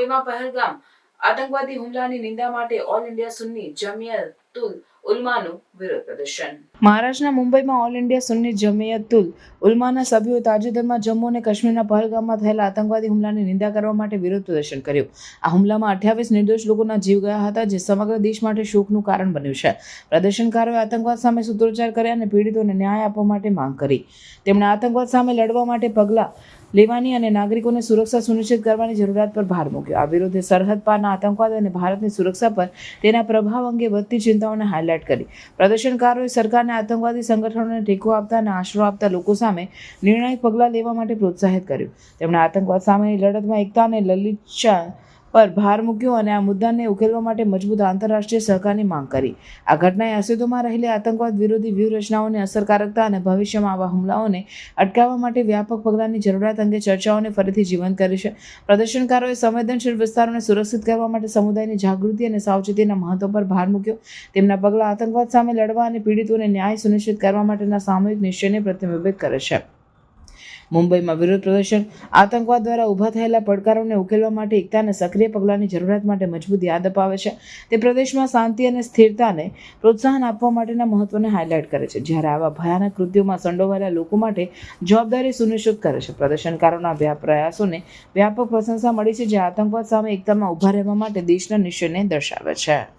મુંબઈમાં પહેલગામ. આતંકવાદી હુમલાની નિંદા માટે ઓલ ઇન્ડિયા સુન્ની જમિયતુલ ઉલમાનું વિરોધ પ્રદર્શન. મહારાષ્ટ્રના મુંબઈમાં ઓલ ઇન્ડિયા સુન્ની જમિયતુલ ઉલમાના સભ્યોએ તાજેતરમાં જમ્મુ અને કાશ્મીરના પહલગામમાં થયેલા આતંકવાદી હુમલાની નિંદા કરવા માટે વિરોધ પ્રદર્શન કર્યું. આ હુમલામાં અઠ્યાવીસ નિર્દોષ લોકોના જીવ ગયા હતા, જે સમગ્ર દેશ માટે શોકનું કારણ બન્યું છે. પ્રદર્શનકારોએ આતંકવાદ સામે સૂત્રોચ્ચાર કર્યા અને પીડિતોને ન્યાય આપવા માટે માંગ કરી. તેમણે આતંકવાદ સામે લડવા માટે પગલાં લેવાની અને નાગરિકોને સુરક્ષા સુનિશ્ચિત કરવાની જરૂરિયાત પર ભાર મૂક્યો. આ વિરોધે સરહદ પારના આતંકવાદ અને ભારતની સુરક્ષા પર તેના પ્રભાવ અંગે વધતી ચિંતાઓને હાઇલાઇટ કરી. પ્રદર્શનકારોએ સરકારને આતંકવાદી સંગઠનોને ટેકો આપતા અને આશરો આપતા લોકો સામે નિર્ણાયક પગલાં લેવા માટે પ્રોત્સાહિત કર્યું. તેમણે આતંકવાદ સામેની લડતમાં એકતા અને લલિતશા પર ભાર મૂક્યો અને આ મુદ્દાને ઉકેલવા માટે મજબૂત આંતરરાષ્ટ્રીય સહકારની માંગ કરી. આ ઘટનાએ અસ્તિત્વમાં રહેલી આતંકવાદ વિરોધી વ્યૂહરચનાઓની અસરકારકતા અને ભવિષ્યમાં આવા હુમલાઓને અટકાવવા માટે વ્યાપક પગલાંની જરૂરિયાત અંગે ચર્ચાઓને ફરીથી જીવંત કરી છે. પ્રદર્શનકારોએ સંવેદનશીલ વિસ્તારોને સુરક્ષિત કરવા માટે સમુદાયની જાગૃતિ અને સાવચેતીના મહત્વ પર ભાર મૂક્યો. તેમના પગલાં આતંકવાદ સામે લડવા અને પીડિતોને ન્યાય સુનિશ્ચિત કરવા માટેના સામૂહિક નિશ્ચયને પ્રતિબિંબિત કરે છે. મુંબઈમાં વિરોધ પ્રદર્શન, આતંકવાદ દ્વારા ઊભા થયેલા પડકારોને ઉકેલવા માટે એકતા અને સક્રિય પગલાંની જરૂરિયાત માટે મજબૂત યાદ અપાવે છે. તે પ્રદેશમાં શાંતિ અને સ્થિરતાને પ્રોત્સાહન આપવા માટેના મહત્વને હાઇલાઇટ કરે છે. જ્યારે આવા ભયાનક કૃત્યોમાં સંડોવાયેલા લોકો માટે જવાબદારી સુનિશ્ચિત કરે છે. પ્રદર્શનકારોના વ્યાપ પ્રયાસોને વ્યાપક પ્રશંસા મળી છે, જે આતંકવાદ સામે એકતામાં ઊભા રહેવા માટે દેશના નિશ્ચયને દર્શાવે છે.